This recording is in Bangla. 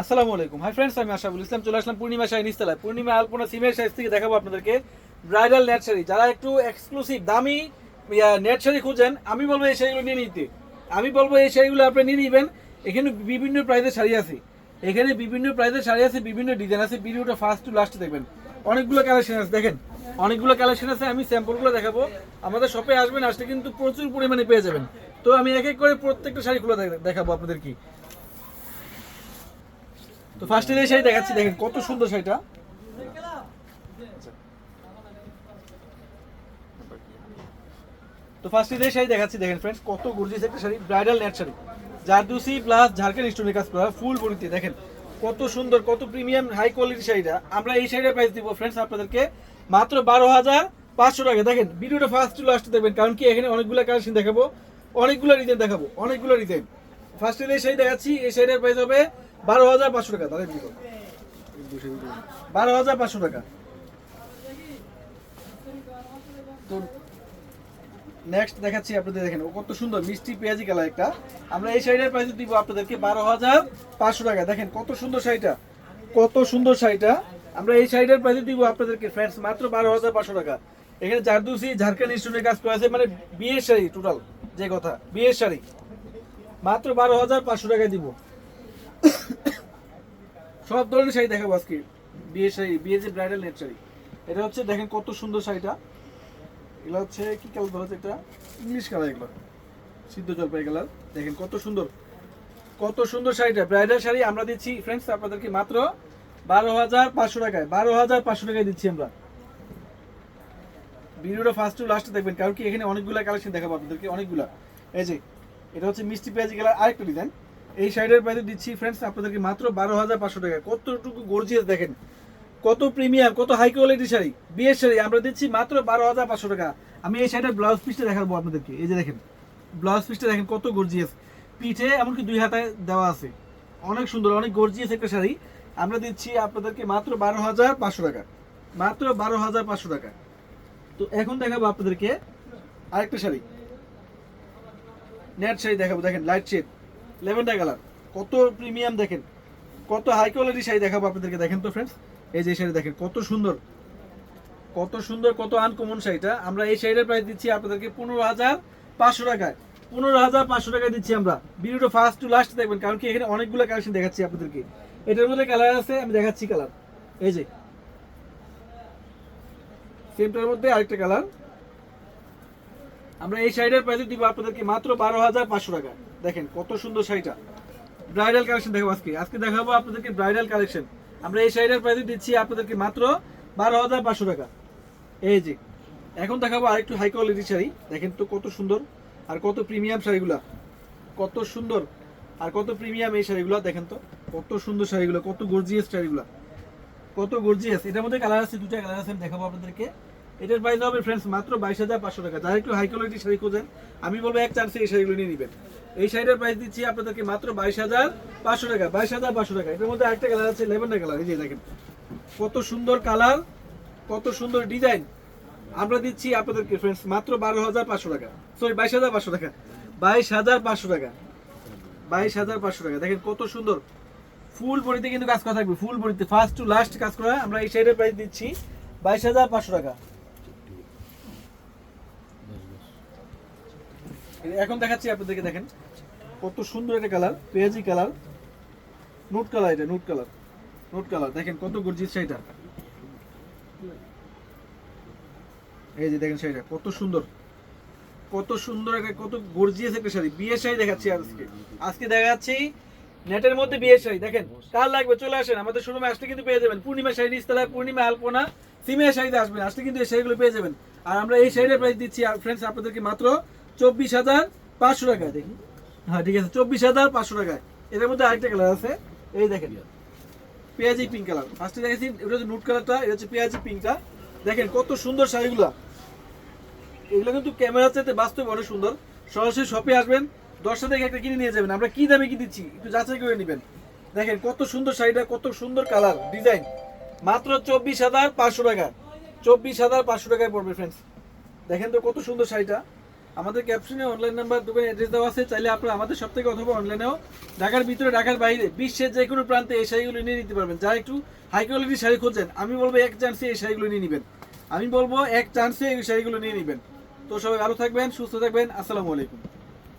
আসসালামু আলাইকুম। হাই ফ্রেন্ডস আমি আশাবুল ইসলাম, চলে আসলাম পূর্ণিমা শাহী নিস্তালায়। পূর্ণিমা আলপনা সিমের সাইজ থেকে দেখাবো আপনাদেরকে ব্রাইডাল নেট শাড়ি। যারা একটু এক্সক্লুসিভ দামি নেট শাড়ি খুঁজেন, আমি বলব এই শাড়িগুলো নিয়ে নিতে। আমি বলব এই শাড়িগুলো আপনি নিয়ে নিবেন। এখানে বিভিন্ন প্রাইজের শাড়ি আছে। এখানে বিভিন্ন প্রাইজের শাড়ি আছে, বিভিন্ন ডিজাইন আছে। ভিডিওটা ফার্স্ট টু লাস্ট দেখবেন। অনেকগুলো কালেকশন আছে, দেখেন। অনেকগুলো কালেকশন আছে, আমি স্যাম্পলগুলো দেখাবো। আমাদের শপে আসবেন, আসলে কিন্তু প্রচুর পরিমাণে পেয়ে যাবেন। তো আমি এক এক করে প্রত্যেকটা শাড়িগুলো দেখ- দেখাবো আপনাদের কি তো ফার্স্টে যে শাড়ি দেখাচ্ছি, দেখেন কত সুন্দর শাড়িটা। তো ফার্স্টে যে শাড়ি দেখাচ্ছি, দেখেন ফ্রেন্ডস কত গর্জিয়াস একটা sari bridal net sari. Zardozi plus Jharkhand স্টোনের কাজ করা ফুল বডিতে দেখেন কত সুন্দর, কত প্রিমিয়াম হাই কোয়ালিটি শাড়িটা। আমরা এই শাড়িটার প্রাইস দিব ফ্রেন্ডস আপনাদেরকে মাত্র বারো হাজার পাঁচশো টাকা। দেখেন, ভিডিওটা ফার্স্ট টু লাস্ট দেখবেন, কারণ কি এখানে অনেকগুলো কালেকশন দেখাবো, অনেকগুলো ডিজাইন দেখাবো, অনেকগুলো ডিজাইন ফার্স্টে যে শাড়ি দেখাচ্ছি, এই শাড়িটার প্রাইস হবে বারো হাজার পাঁচশো টাকা তাহলে দিবো বারো হাজার পাঁচশো টাকা। তো নেক্সট দেখাচ্ছি আপনাদের, দেখেন কত সুন্দর মিষ্টি পেঁয়াজি কালার একটা। আমরা এই শাড়িটার প্রাইস দিব আপনাদেরকে বারো হাজার পাঁচশো টাকা। দেখেন, কত সুন্দর শাড়িটা, কত সুন্দর শাড়িটা। আমরা এই শাড়িটার প্রাইস দিব আপনাদেরকে ফ্রেন্ডস মাত্র বারো হাজার পাঁচশো টাকা। এখানে জারদুসি ঝাড়খন্ড স্টুডেন্টের কাজ করা আছে মানে বিয়ের শাড়ি টোটাল যে কথা, বিয়ের শাড়ি। মাত্র বারো হাজার পাঁচশো টাকায় দিব। সব ধরনের শাড়ি দেখাবো আজকে। বিয়ে শাড়ি বিয়ে যে ব্রাইডাল নেট শাড়ি। এটা হচ্ছে দেখেন কত সুন্দর শাড়িটা। এগুলো হচ্ছে কি কালার হচ্ছে এটা? ইংলিশ কালার এগুলো। সিদ্ধ জলপাই কালার দেখেন কত সুন্দর। কত সুন্দর শাড়িটা। ব্রাইডাল শাড়ি আমরা দিচ্ছি ফ্রেন্ডস আপনাদেরকে মাত্র বারো হাজার পাঁচশো টাকায়। বারো হাজার পাঁচশো টাকায় দিচ্ছি আমরা। ভিডিওটা ফার্স্ট টু লাস্টে দেখবেন। কারণ কি এখানে অনেকগুলো কালেকশন দেখাবো আপনাদেরকে অনেকগুলা। এই যে এটা হচ্ছে মিষ্টি পেঁয়াজি কালার আরেকটা ডিজাইন এই শাড়ির প্রাইস দিচ্ছি ফ্রেন্ডস আপনাদেরকে মাত্র বারো হাজার পাঁচশো টাকা। কতটুকু গর্জিয়াস দেখেন। কত প্রিমিয়াম কত হাই কোয়ালিটি শাড়ি বিয়ের শাড়ি, আমরা দিচ্ছি মাত্র বারো হাজার পাঁচশো টাকা। আমি এই শাড়িটার ব্লাউজ পিসটা দেখাবো আপনাদেরকে। এই যে দেখেন ব্লাউজ পিসটা দেখেন কত গর্জিয়াস পিঠে এমনকি দুই হাতায় দেওয়া আছে। অনেক সুন্দর, অনেক গর্জিয়াস একটা শাড়ি। আমরা দিচ্ছি আপনাদেরকে মাত্র বারো হাজার পাঁচশো টাকা। মাত্র বারো হাজার পাঁচশো টাকা। তো এখন দেখাবো আপনাদেরকে আরেকটা শাড়ি। নেট শাড়ি দেখাবো, দেখেন লাইট শেড লেভেন্ডার কালার। কত প্রিমিয়াম দেখেন, কত হাই কোয়ালিটি শাড়ি দেখাবো আপনাদেরকে, দেখেন তো ফ্রেন্ডস এই যে শাড়ি দেখেন, কত সুন্দর কত সুন্দর, কত আনকমন শাড়িটা। আমরা এই শাড়িটার প্রাইস দিচ্ছি আপনাদেরকে পনেরো হাজার পাঁচশো টাকায়। পনেরো হাজার পাঁচশো টাকায় দিচ্ছি আমরা। ভিডিওটা ফার্স্ট টু লাস্ট দেখবেন, কারণ কি এখানে অনেকগুলো কালেকশন দেখাচ্ছি আপনাদেরকে। এটার মধ্যে কালার আছে, আমি দেখাচ্ছি কালার এই যে সেমটার মধ্যে আরেকটা কালার আমরা এই শাড়িটার প্রাইস দিব আপনাদেরকে মাত্র বারো হাজার পাঁচশো টাকা। দেখেন কত সুন্দর শাড়িটা। ব্রাইডাল কালেকশন দেখাবো আজকে। আজকে দেখাবো আপনাদেরকে ব্রাইডাল কালেকশন আমরা এই শাড়িটার প্রাইস দিচ্ছি আপনাদেরকে মাত্র বারো হাজার পাঁচশো টাকা। এই যে, এখন দেখাবো আরেকটু হাই কোয়ালিটির শাড়ি। দেখেন তো কত সুন্দর আর কত প্রিমিয়াম শাড়িগুলা। কত সুন্দর আর কত প্রিমিয়াম এই শাড়িগুলো, দেখেন তো। কত সুন্দর শাড়িগুলো, কত গর্জিয়াস শাড়িগুলা। কত গর্জিয়াস এটার মধ্যে কালার আছে দুটা কালার আছে, আমি দেখাবো আপনাদেরকে। এটার প্রাইস হবে ফ্রেন্ডস মাত্র বাইশ হাজার পাঁচশো টাকা। যারা একটু হাই কোয়ালিটি শাড়ি খোঁজেন, আমি বলব এক চান্সে এই শাড়িগুলো নিয়ে নেবেন। এই শাড়িটার প্রাইস দিচ্ছি আপনাদেরকে মাত্র বাইশ হাজার পাঁচশো টাকা, বাইশ হাজার পাঁচশো টাকা। এটার মধ্যে আরেকটা কালার আছে লেভেন্ডার কালার এই যে দেখেন। কত সুন্দর কালার কত সুন্দর ডিজাইন আমরা দিচ্ছি আপনাদেরকে ফ্রেন্ডস মাত্র বারো হাজার পাঁচশো টাকা। সরি বাইশ হাজার পাঁচশো টাকা। বাইশ হাজার পাঁচশো টাকা। বাইশ হাজার পাঁচশো টাকা। দেখেন কত সুন্দর। ফুল বডিতে কিন্তু কাজ করা থাকবে। ফুল বডিতে ফার্স্ট টু লাস্ট কাজ করা। আমরা এই শাড়ির প্রাইস দিচ্ছি বাইশ হাজার পাঁচশো টাকা। এখন দেখাচ্ছি আপনাদেরকে, দেখেন। কত সুন্দর একটা কালার, পেঁয়াজি কালার। নুট কালার এটা, নুট কালার। নুট কালার, দেখেন কত গর্জিয়াস শাড়িটা। এই যে দেখেন শাড়িটা, কত সুন্দর। কত সুন্দর একটা, কত গর্জিয়াস একটা শাড়ি। বিয়ের শাড়ি দেখাচ্ছি আজকে। আজকে দেখাচ্ছি নেটের মধ্যে বিয়ের শাড়ি। দেখেন, কার লাগবে? চলে আসেন। আমাদের শোরুমে আসলে কিন্তু পেয়ে যাবেন। পূর্ণিমা শাড়ি নিচতলায় পূর্ণিমা আলপনা সিমিয়া শাড়িতে আসবেন। আসলে কিন্তু এই শাড়িগুলো পেয়ে যাবেন। আর আমরা এই শাড়ির প্রাইস দিচ্ছি ফ্রেন্ডস আপনাদেরকে মাত্র চব্বিশ হাজার পাঁচশো টাকায় দেখি। হ্যাঁ ঠিক আছে, চব্বিশ হাজার পাঁচশো টাকায় এটার মধ্যে আরেকটা কালার আছে, এই দেখেন। পেঁয়াজি পিঙ্ক কালার ফার্স্টে দেখেছি, এটা হচ্ছে নুট কালারটা এটা হচ্ছে পেঁয়াজি পিঙ্কটা দেখেন কত সুন্দর শাড়িগুলা। এগুলো কিন্তু ক্যামেরা চাইতে বাস্তবে অনেক সুন্দর। সরাসরি শপে আসবেন, দশটা থেকে একটা কিনে নিয়ে যাবেন। আমরা কি দামে কি দিচ্ছি, একটু যাচাই করে নেবেন। দেখেন কত সুন্দর শাড়িটা, কত সুন্দর কালার ডিজাইন মাত্র চব্বিশ হাজার পাঁচশো টাকা। চব্বিশ হাজার পাঁচশো টাকায় পড়বে ফ্রেন্ডস দেখেন তো কত সুন্দর শাড়িটা। আমাদের ক্যাপশনে অনলাইন নাম্বার দোকানে অ্যাড্রেস দেওয়া আছে, চাইলে আপনারা আমাদের সব থেকে অথবা অনলাইনেও ঢাকার ভিতরে, ঢাকার বাইরে, বিশ্বের যে কোনো প্রান্তে এই শাড়িগুলো নিয়ে নিতে পারবেন। যা একটু হাই কোয়ালিটির শাড়ি খুঁজছেন, আমি বলব এক চান্সে এই শাড়িগুলো নিয়ে নেবেন। আমি বলব এক চান্সে এই শাড়িগুলো নিয়ে নেবেন। তো সবাই ভালো থাকবেন, সুস্থ থাকবেন, আসসালামু আলাইকুম।